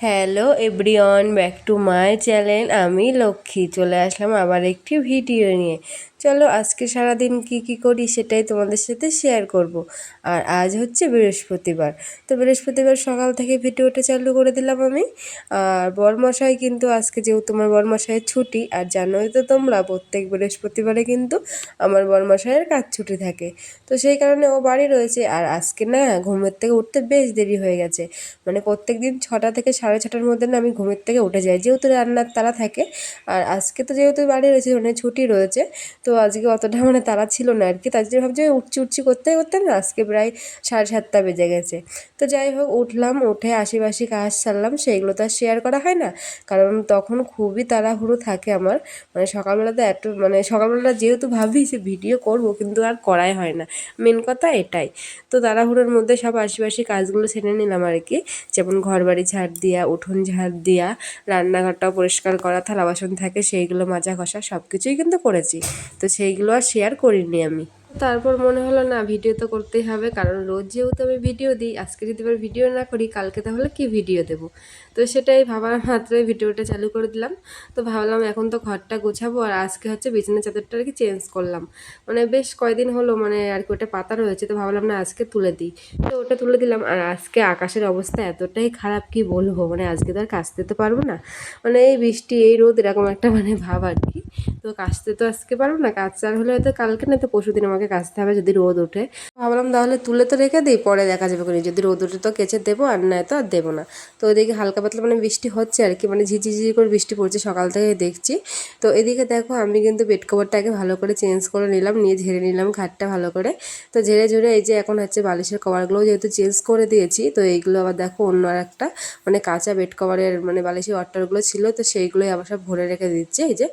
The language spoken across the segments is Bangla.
Hello everyone back to my channel আমি লক্ষ্মী। চলে আসলাম আবার একটি ভিডিও নিয়ে। চলো আজকে সারাদিন কি কি করি সেটাই তোমাদের সাথে শেয়ার করব। আর আজ হচ্ছে বৃহস্পতিবার। তো বৃহস্পতিবার সকাল থেকে ভিডিওটা চালু করে দিলাম আমি। আর বরমশাই কিন্তু আজকে যেহেতু তোমার বরমশাইয়ের ছুটি, আর জানোই তো তোমরা, প্রত্যেক বৃহস্পতিবারে কিন্তু আমার বরমশাইয়ের কাজ ছুটি থাকে। তো সেই কারণে ও বাড়ি রয়েছে, আর আজকে না ঘুমের থেকে উঠতে বেশ দেরি হয়ে গেছে। মানে প্রত্যেক দিন ছটা থেকে সাড়ে ছটার মধ্যে না আমি ঘুমের থেকে উঠে যাই, যেহেতু রান্নার তারা থাকে। আর আজকে তো যেহেতু বাড়ি রয়েছে মানে ছুটি রয়েছে, তো আজকে অতটা মানে তারা ছিল না আর কি তার জন্য ভাবছি উঠছি উঠছি করতে করতে না আজকে প্রায় সাড়ে সাতটা বেজে গেছে। তো যাই হোক, উঠলাম, উঠে আশিপাশি কাজ সারলাম, সেইগুলো তো আর শেয়ার করা হয় না। কারণ তখন খুবই তাড়াহুড়ো থাকে আমার। মানে সকালবেলাতে এত মানে সকালবেলা যেহেতু ভাবি যে ভিডিও করব, কিন্তু আর করাই হয় না। মেন কথা এটাই। তো তাড়াহুড়োর মধ্যে সব আশিপাশি কাজগুলো সেরে নিলাম আর কি যেমন ঘর বাড়ি ঝাড় দিয়া, উঠোন ঝাড় দিয়া, রান্নাঘরটাও পরিষ্কার করা, থালা বাসন থাকে, সেইগুলো মাজা ঘষা সব কিছুই কিন্তু করেছি। তো সেইগুলো আর শেয়ার করিনি আমি। তারপর মনে হলো, না ভিডিও তো করতেই হবে, কারণ রোজ যেহেতু আমি ভিডিও দিই, আজকে যদি এবার ভিডিও না করি, কালকে তাহলে কি ভিডিও দেবো? তো সেটাই ভাবার মাত্রই ভিডিওটা চালু করে দিলাম। তো ভাবলাম এখন তো ঘরটা গোছাবো, আর আজকে হচ্ছে বিছানা চাদরটা আর কি চেঞ্জ করলাম। মানে বেশ কয়দিন হলো মানে আর কি ওটা পাতা রয়েছে, তো ভাবলাম, না, আজকে তুলে দিই। তো ওটা তুলে দিলাম, আর আজকে আকাশের অবস্থা এতটাই খারাপ, কি বলব? মানে আজকে তো আর কাচতে তো পারব না। মানে এই বৃষ্টি, এই রোদ, এরকম একটা মানে ভাব আর কি। তো কাচতে তো আজকে পারব না কাচার হলে হয়তো কালকে না তো পরশু দিন আমাকে কাচতে হবে যদি রোদ ওঠে। ভাবলাম তাহলে তুলে তো রেখে দিই, পরে দেখা যাবে কোনো যদি রোদ ওঠে তো কেচে দেবো, আর নয় তো আর দেবো না। তো ওইদিকে হালকা পাতলা মানে বৃষ্টি হচ্ছে আর কি মানে ঝিঝি করে বৃষ্টি পড়ছে সকাল থেকে দেখছি। তো এদিকে দেখো আমি কিন্তু বেড কভারটাকে ভালো করে চেঞ্জ করে নিলাম, নিয়ে ঝেড়ে নিলাম খাটটা ভালো করে। তো ঝেড়ে ঝেড়ে এই যে এখন হচ্ছে বালিশের কভারগুলো যেহেতু চেঞ্জ করে দিয়েছি, তো এইগুলো আবার দেখো অন্য আর একটা মানে কাঁচা বেড কভারের মানে বালিশের ওয়াটারগুলো ছিল, তো সেইগুলোই আবার সব ভরে রেখে দিচ্ছে এই যে।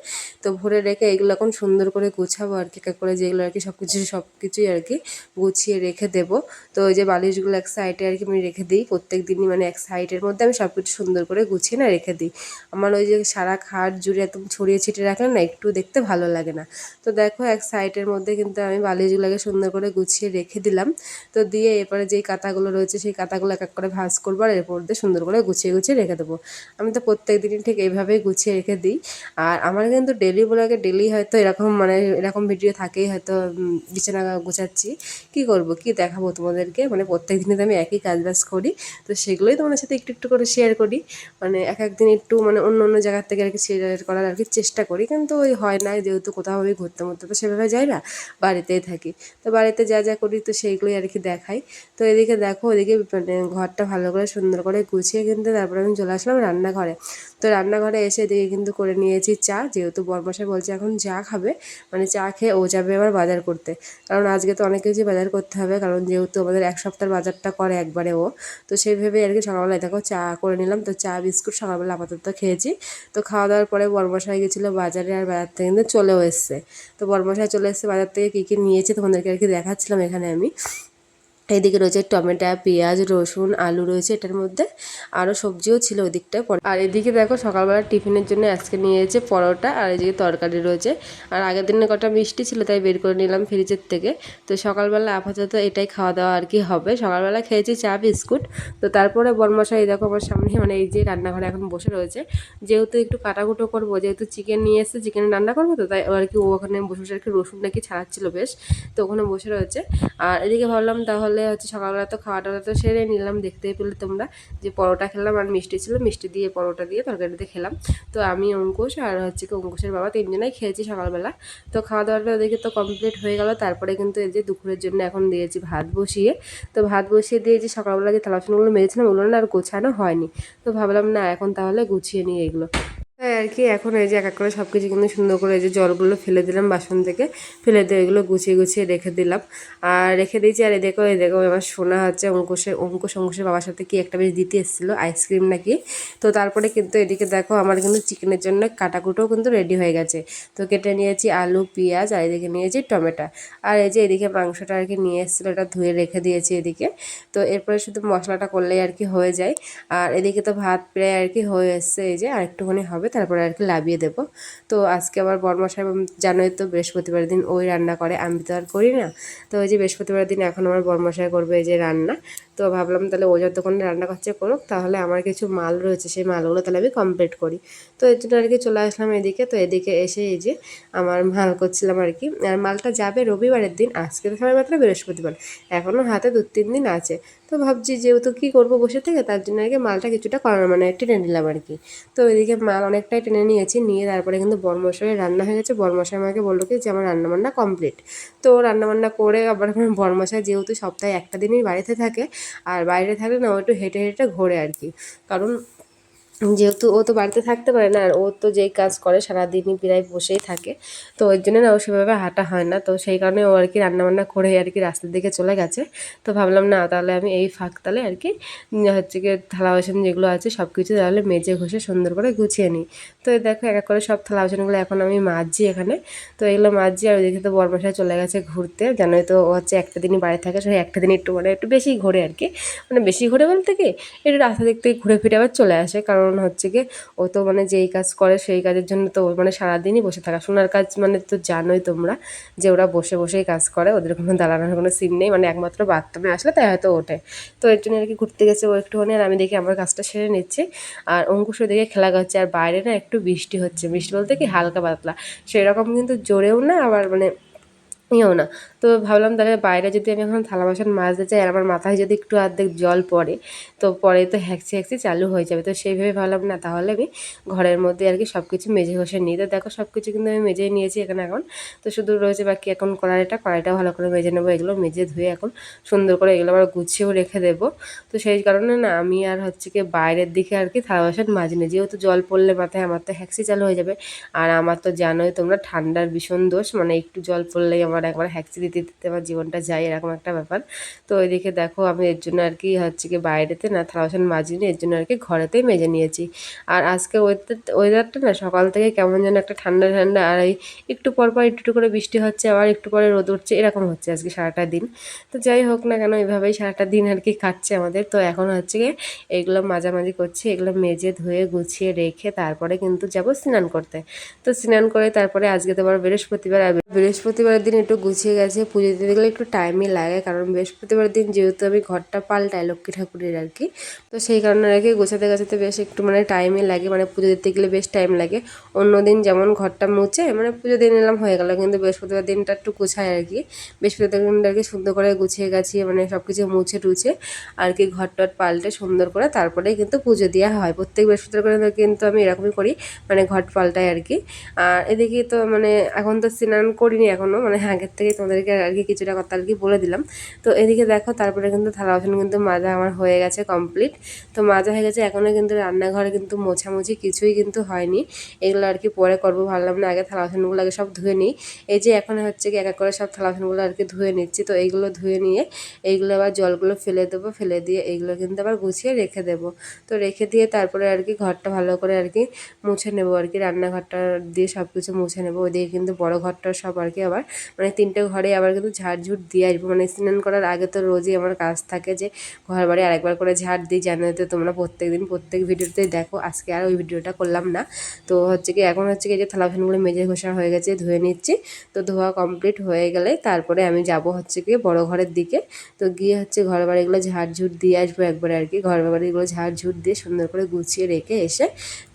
তো ভরে রেখে এগুলো এখন সুন্দর করে গুছাবো আর কি, করে যেগুলো আর কি সব কিছু সব কিছুই আর কি গুছিয়ে রেখে দেব। তো ওই যে বালিশগুলো এক সাইডে আর কি আমি রেখে দিই প্রত্যেক দিনই মানে এক সাইডের মধ্যে আমি সব কিছু সুন্দর করে গুছিয়ে না রেখে দিই। আমার ওই যে সারা খাট জুড়ে একদম ছড়িয়ে ছিটিয়ে রাখলে না একটু দেখতে ভালো লাগে না। তো দেখো এক সাইডের মধ্যে কিন্তু আমি বালিশগুলোকে সুন্দর করে গুছিয়ে রেখে দিলাম। তো দিয়ে এরপরে যেই কাতাগুলো রয়েছে সেই কাতাগুলো এক এক করে ভাজ করব আর এরপর দিয়ে সুন্দর করে গুছিয়ে গুছিয়ে রেখে দেবো। আমি তো প্রত্যেক দিনই ঠিক এইভাবেই গুছিয়ে রেখে দিই। আর আমার কিন্তু ডেলি ব্লগে ডেলি হয়তো এরকম মানে এরকম ভিডিও থাকেই হয়তো বিছানা গোছাচ্ছি। কি করব? কি দেখাবো তোমাদেরকে? মানে প্রত্যেক দিনে তো আমি একই কাজ বাজ করি। তো সেগুলোই তোমাদের সাথে একটু একটু করে শেয়ার করি। মানে এক একদিন একটু মানে অন্য অন্য জায়গার থেকে আর কি শেয়ার করার আর কি চেষ্টা করি। কিন্তু ওই হয় না যেহেতু কোথাও আমি ঘুরতে মরতে তো সেভাবে যাই না, বাড়িতেই থাকি। তো বাড়িতে যা যা করি তো সেইগুলোই আর কি দেখাই। তো এদিকে দেখো, ওদিকে মানে ঘরটা ভালো করে সুন্দর করে গুছিয়ে কিন্তু তারপরে আমি চলে আসলাম রান্নাঘরে। তো রান্নাঘরে এসে এদিকে কিন্তু করে নিয়েছি চা, যেহেতু বরমশাই বলছে, এখন চা খাবে মানে চা খেয়ে ও যাবে আবার বাজার করতে। কারণ আজকে তো অনেক কিছু বাজার করতে হবে, কারণ যেহেতু আমাদের এক সপ্তাহের বাজারটা করে একবারে ও, তো সেইভাবে আর কি সকালবেলায়, দেখো, চা করে নিলাম, তো চা, বিস্কুট সকালবেলা আপাতত খেয়েছি। তো খাওয়া দাওয়ার পরে বরমশাই গেছিল বাজারে আর বাজার থেকে কিন্তু চলেও এসছে। তো বরমশাই চলে এসছে বাজার থেকে কী কী নিয়েছে তোমাদেরকে আর কি দেখাচ্ছিলাম এখানে আমি। এদিকে রয়েছে টমেটো, পেঁয়াজ, রসুন, আলু রয়েছে এটার মধ্যে। আরও সবজিও ছিল ওদিকটায়। আর এদিকে দেখো সকালবেলা টিফিনের জন্য আজকে নিয়েছে পরোটা আর এদিকে তরকারি রয়েছে। আর আগের দিনে কটা মিষ্টি ছিল তাই বের করে নিলাম ফ্রিজের থেকে। তো সকালবেলা আপাতত এটাই খাওয়া দাওয়া আর কি হবে। সকালবেলা খেয়েছি চা, বিস্কুট। তো তারপরে বরমশাই দেখো আমার সামনে মানে এই যে রান্নাঘরে এখন বসে রয়েছে। যেহেতু একটু কাটাকুটো করব, যেহেতু চিকেন নিয়ে এসে চিকেন রান্না করব তো তাই আর কি ও ওখানে বসে বসে আর কি রসুন নাকি ছাড়াচ্ছিল বেশ। তো ওখানে বসে রয়েছে। আর এদিকে ভাবলাম তাহলে সকালে হচ্ছে সকালবেলা তো খাওয়া দাওয়া তো সেরে নিলাম, দেখতেই পেলে তোমরা যে পরোটা খেলাম আর মিষ্টি ছিল, মিষ্টি দিয়ে পরোটা দিয়ে তরকারিতে খেলাম। তো আমি, অঙ্কুশ আর হচ্ছে কি অঙ্কুশের বাবা তিনজনেই খেয়েছি সকালবেলা। তো খাওয়া দাওয়াটা ওদেরকে তো কমপ্লিট হয়ে গেল, তারপরে কিন্তু এই যে দুপুরের জন্য এখন দিয়েছি ভাত বসিয়ে। তো ভাত বসিয়ে দিয়ে যে সকালবেলা যে থালাবাসনগুলো মেরেছিলাম ওগুলো না আর গোছানো হয়নি। তো ভাবলাম না, এখন তাহলে গুছিয়ে নিই এগুলো। তাই আর কি, এখন এই যে এক এক করে সব কিছু কিন্তু সুন্দর করে এই যে জলগুলো ফেলে দিলাম বাসন থেকে। ফেলে দিয়ে এগুলো গুছিয়ে গুছিয়ে রেখে দিলাম। আর রেখে দিয়েছি, আর এই দেখো এই দেখো আমার শোনা হচ্ছে অঙ্কুশের অঙ্কুশ, অঙ্কুশের বাবার সাথে কি একটা বেশ দিতে এসেছিল, আইসক্রিম নাকি। তো তারপরে কিন্তু এদিকে দেখো আমার কিন্তু চিকেনের জন্য কাটাকুটোও কিন্তু রেডি হয়ে গেছে। তো কেটে নিয়েছি আলু, পেঁয়াজ, আর এদিকে নিয়েছি টমেটো। আর এই যে এদিকে মাংসটা আর কি নিয়ে এসেছিল, এটা ধুয়ে রেখে দিয়েছি এদিকে। তো এরপরে শুধু মশলাটা করলেই আর কি হয়ে যায়। আর এদিকে তো ভাত প্রায় আর কি হয়ে এসছে, এই যে আর একটুখানি হবে। হবে তারপরে আর কি লাভিয়ে দেবো। তো আজকে আবার এবং জানোই তো বৃহস্পতিবার দিন ওই রান্না করে, আমি তো আর করি না। তো ওই যে বৃহস্পতিবার দিন এখন আমার বরমশাই করবে এই যে রান্না। তো ভাবলাম তাহলে ও যতক্ষণ রান্না করছে করুক, তাহলে আমার কিছু মাল রয়েছে, সেই মালগুলো তাহলে আমি কমপ্লিট করি। তো এর জন্য আর কি চলে আসলাম এদিকে। তো এদিকে এসে এই যে আমার মাল করছিলাম আর কি আর মালটা যাবে রবিবারের দিন আজকে তো সবাই মাত্র বৃহস্পতিবার। এখনও হাতে দু তিন দিন আছে। তো ভাবছি যেহেতু কী করব বসে থেকে, তার জন্য আর কি মালটা কিছুটা করার মানে টেনে নিলাম আর কি তো এদিকে মাল অনেকটাই টেনে নিয়েছি, নিয়ে তারপরে কিন্তু বরমশাই রান্না হয়ে গেছে। বরমশাই আমাকে বলল কি যে, আমার রান্নাবান্না কমপ্লিট তো রান্নাবান্না করে আবার বরমশাই যেহেতু সপ্তাহে একটা দিনই বাড়িতে থাকে আর বাইরে থাকলে না ও একটু হেঁটে হেঁটে ঘোরে আর কি। কারণ যেহেতু ও তো বাড়িতে থাকতে পারে না, আর ও তো যেই কাজ করে সারাদিনই প্রায় বসেই থাকে, তো ওই জন্য না ও সেভাবে হাঁটা হয় না, তো সেই কারণে ও আর কি রান্নাবান্না করে আর কি রাস্তার দিকে চলে গেছে, তো ভাবলাম না তাহলে আমি এই ফাঁক তালে আর কি হচ্ছে কি থালা বাসন যেগুলো আছে সব কিছু তাহলে মেজে ঘষে সুন্দর করে গুছিয়ে নিই। তো এই দেখো এক এক করে সব থালা বাসনগুলো এখন আমি মাজছি এখানে, তো এগুলো মাজছি আর ওইদিকে তো বরমাসায় চলে গেছে ঘুরতে, জানোই তো ও হচ্ছে একটা দিনই বাড়ি থাকে সেই একটা দিন একটু মানে একটু বেশি ঘোরে আর কি মানে বেশি ঘোরে বলতে কি, একটু রাস্তা থেকে ঘুরে ফিরে আবার চলে আসে, কারণ হচ্ছে কি, ও তো মানে যেই কাজ করে সেই কাজের জন্য তো মানে সারাদিনই বসে থাকা। সোনার কাজ মানে তো জানোই তোমরা যে ওরা বসে বসেই কাজ করে, ওদের কোনো দাঁড়ানোর কোনো সিন নেই মানে একমাত্র বাথরুমে আসলে তাই হয়তো ওঠে। তো এর জন্য আর কি ঘুরতে গেছে ও একটুখানি আর আমি দেখি আমার কাজটা সেরে নিচ্ছি। আর অঙ্কুশ দেখে খেলা করছে আর বাইরে না একটু বৃষ্টি হচ্ছে। বৃষ্টি বলতে কি হালকা পাতলা। সেরকম কিন্তু জোরেও না, আবার মানে ইয়েও না। তো ভাবলাম তাহলে বাইরে যদি আমি এখন থালা বাসন মাজতে চাই আর আমার মাথায় যদি একটু অর্ধেক জল পড়ে, তো পরে তো হ্যাকসি হ্যাকসি চালু হয়ে যাবে। তো সেইভাবে ভাবলাম, না, তাহলে আমি ঘরের মধ্যে আর কি সব কিছু মেজে ঘষে নিই। তো দেখো সব কিছু কিন্তু আমি মেজেই নিয়েছি এখানে এখন। তো শুধু রয়েছে বাকি এখন কড়াইটা কড়াইটা ভালো করে মেজে নেব। এগুলো মেজে ধুয়ে এখন সুন্দর করে এগুলো আবার গুছিয়েও রেখে দেবো। তো সেই কারণে না, আমি আর হচ্ছে কি বাইরের দিকে আর কি থালা বাসন মাজিনি। যেহেতু জল পড়লে মাথায়, আমার তো হ্যাক্সি চালু হয়ে যাবে। আর আমার তো জানোই তোমরা ঠান্ডার ভীষণ দোষ মানে একটু জল পড়লেই আমার একবার হ্যাক্সি দিতে দিতে আমার জীবনটা যায়, এরকম একটা ব্যাপার। তো ওইদিকে দেখো আমি এর জন্য আর কি হচ্ছে কি বাইরেতে না থালা বাসন মাজিনি, এর জন্য আর কি ঘরেতেই মেজে নিয়েছি। আর আজকে ওয়েদার ওয়েদারটা না সকাল থেকে কেমন যেন একটা ঠান্ডা ঠান্ডা, আর এই একটু পর পর একটু একটু করে বৃষ্টি হচ্ছে, আবার একটু পরে রোদ উঠছে, এরকম হচ্ছে আজকে সারাটা দিন। তো যাই হোক না কেন, এভাবেই সারাটা দিন আর কি কাটছে আমাদের। তো এখন হচ্ছে গিয়ে এগুলো মাঝামাঝি করছি, এগুলো মেজে ধুয়ে, গুছিয়ে রেখে তারপরে কিন্তু যাব স্নান করতে। তো স্নান করে তারপরে আজকে তো আবার বৃহস্পতিবার বৃহস্পতিবারের দিন একটু গুছিয়ে গেছে, পুজো দিতে গেলে একটু টাইমই লাগে। কারণ বৃহস্পতিবার দিন যেহেতু আমি ঘরটা পাল্টাই লক্ষ্মী ঠাকুরের আর কি। তো সেই কারণে আর কি গোছাতে গাছাতে বেশ একটু মানে টাইমই লাগে মানে পুজো দিতে গেলে বেশ টাইম লাগে। অন্য দিন যেমন ঘরটা মুছে মানে পুজো দিয়ে নিলাম, হয়ে গেল। কিন্তু বৃহস্পতিবার দিনটা একটু গুছায় আর কি। বৃহস্পতিবার দিনটা আর কি সুন্দর করে গুছিয়ে গাছিয়ে মানে সব কিছু মুছে টুছে আর কি ঘর টট পাল্টে সুন্দর করে তারপরেই কিন্তু পুজো দেওয়া হয়। প্রত্যেক বৃহস্পতিবার করে কিন্তু আমি এরকমই করি মানে ঘট পাল্টাই আর কি। আর এদিকে তো মানে এখন তো স্নান করিনি এখনও মানে আগের থেকে তোমাদেরকে আর কি কিছুটা কথা আর কি বলে দিলাম। তো এদিকে দেখো, তারপরে কিন্তু থালা বাসন কিন্তু মাজা আমার হয়ে গেছে কমপ্লিট তো মাজা হয়ে গেছে এখনও কিন্তু রান্নাঘরে কিন্তু মোছামুছি কিছুই কিন্তু হয়নি। এগুলো আর কি পরে করব, ভাবলাম না, আগে থালা বাসনগুলো আগে সব ধুয়ে নিই। এই যে এখন হচ্ছে কি, এক এক করে সব থালা বাসনগুলো আর কি ধুয়ে নিচ্ছি। তো এইগুলো ধুয়ে নিয়ে এইগুলো আবার জলগুলো ফেলে দেবো, ফেলে দিয়ে এইগুলো কিন্তু আবার গুছিয়ে রেখে দেবো। তো রেখে দিয়ে তারপরে আর কি ঘরটা ভালো করে আর কি মুছে নেব আর কি, রান্নাঘরটা দিয়ে সব কিছু মুছে নেব। ওইদিকে কিন্তু বড় ঘরটা সব আর কি আবার মানে তিনটে ঘরে আবার কিন্তু ঝাড়ঝুট দিয়ে আসব। মানে স্নান করার আগে তো রোজই আমার কাজ থাকে যে ঘর বাড়ি আরেকবার করে ঝাড় দিই, জানো তো তোমরা প্রত্যেক দিন প্রত্যেক ভিডিওতেই দেখো। আজকে আর ওই ভিডিওটা করলাম না। তো হচ্ছে কি, এখন হচ্ছে কি যে থালা বাসনগুলো মেজে ঘষা হয়ে গেছে, ধুয়ে নিচ্ছি। তো ধোয়া কমপ্লিট হয়ে গেলে তারপরে আমি যাব হচ্ছে কি বড় ঘরের দিকে। তো গিয়ে হচ্ছে ঘর বাড়িগুলো ঝাড়ঝুট দিয়ে আসব একবারে আর কি। ঘর বাড়িগুলো ঝাড়ঝুট দিয়ে সুন্দর করে গুছিয়ে রেখে এসে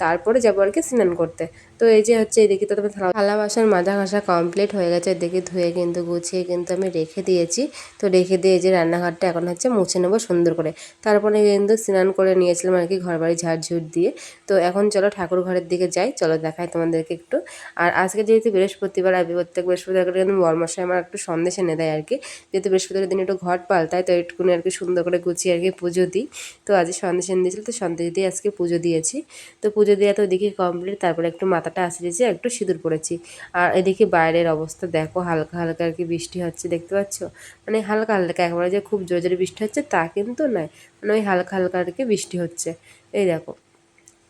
তারপরে যাব আর কি স্নান করতে। তো এই যে হচ্ছে এদিকে তো তোমার থালা বাসন মাজা ঘষা কমপ্লিট হয়ে গেছে। এদিকে ধুয়ে কিন্তু গুছিয়ে কিন্তু আমি রেখে দিয়েছি। তো রেখে দিয়ে যে রান্নাঘরটা এখন হচ্ছে মুছে নেব সুন্দর করে। তারপরে কিন্তু স্নান করে নিয়েছিলাম আর কি ঘর বাড়ি ঝাড়ঝুট দিয়ে। তো এখন চলো ঠাকুর ঘরের দিকে যাই। চলো দেখাই তোমাদেরকে একটু। আর আজকে যেহেতু বৃহস্পতিবার আমি প্রত্যেক বৃহস্পতিবার কিন্তু বরমশাই আমার একটু সন্দেশ এনে দেয় আর কি। যেহেতু বৃহস্পতিবার দিন একটু ঘট পাল্টায়, তো একটুকুনি আর কি সুন্দর করে গুছিয়ে আর কি পুজো দিই। তো আজ সন্দেশ এনে দিয়েছিল, তো সন্দেশ দিয়ে আজকে পুজো দিয়েছি। তো পুজো দেওয়া তো ওদিকে কমপ্লিট তারপরে একটু মাথাটা যে একটু সিঁদুর পড়েছি আর এদিকে বাইরের অবস্থা দেখো, হালকা হালকা আর কি বৃষ্টি হচ্ছে, দেখতে পাচ্ছ? মানে হালকা হালকা, একবারে যে খুব জোরে জোরে বৃষ্টি হচ্ছে তা কিন্তু নয়। মানে ওই হালকা হালকা আর কি বৃষ্টি হচ্ছে। এই দেখো।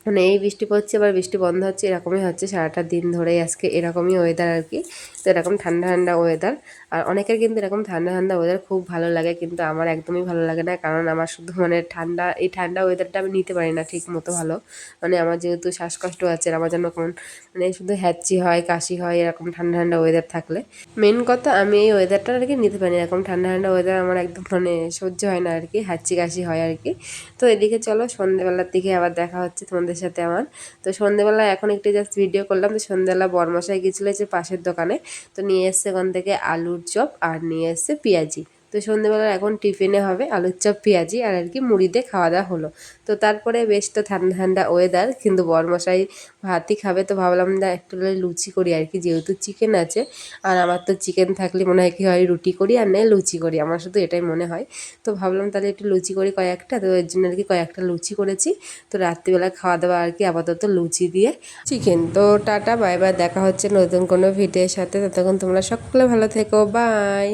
মানে এই বৃষ্টি পড়ছে আবার বৃষ্টি বন্ধ হচ্ছে, এরকমই হচ্ছে সারাটা দিন ধরেই আজকে এরকমই ওয়েদার আর কি। তো এরকম ঠান্ডা ঠান্ডা ওয়েদার আর অনেকের কিন্তু এরকম ঠান্ডা ঠান্ডা ওয়েদার খুব ভালো লাগে, কিন্তু আমার একদমই ভালো লাগে না। কারণ আমার শুধু মানে ঠান্ডা, এই ঠান্ডা ওয়েদারটা আমি নিতে পারি না ঠিক মতো ভালো। মানে আমার যেহেতু শ্বাসকষ্ট আছে আমার যেন কেমন মানে শুধু হ্যাচি হয়, কাশি হয়, এরকম ঠান্ডা ঠান্ডা ওয়েদার থাকলে। মেন কথা আমি এই ওয়েদারটা আর কি নিতে পারি না। এরকম ঠান্ডা ঠান্ডা ওয়েদার আমার একদম মানে সহ্য হয় না আর কি, হ্যাচি, কাশি হয় আর কি। তো এদিকে চলো সন্ধ্যেবেলার দিকে আবার দেখা হচ্ছে তোমাদের সাথে আমার। তো সন্ধ্যেবেলা এখন একটু জাস্ট ভিডিও করলাম। তো সন্ধ্যেবেলা বরমশাই গেছিল যে পাশের দোকানে। তো নিয়ে এসছে ওখান থেকে আলুর চপ আর নিয়ে এসছে পেঁয়াজি। তো সন্ধ্যেবেলা এখন টিফিনে হবে আলুর চপ, পেঁয়াজি আর আর কি মুড়ি দিয়ে খাওয়া দাওয়া হলো। তো তারপরে বেশ তো ঠান্ডা ঠান্ডা ওয়েদার কিন্তু বরমশাই ভাতই খাবে তো ভাবলাম না একটু লুচি করি আর কি, যেহেতু চিকেন আছে। আর আমার তো চিকেন থাকলে মনে হয় কি হয় রুটি করি আর নেই লুচি করি, আমার শুধু এটাই মনে হয়। তো ভাবলাম তাহলে একটু লুচি করি কয়েকটা, তো এর জন্য আর কি কয়েকটা লুচি করেছি। তো রাত্রিবেলা খাওয়া দাওয়া আর কি আপাতত লুচি দিয়ে চিকেন তো টাটা বাই বাই দেখা হচ্ছে নতুন কোনো ভিডিওর সাথে, ততক্ষণ তোমরা সকলে ভালো থেকো বাই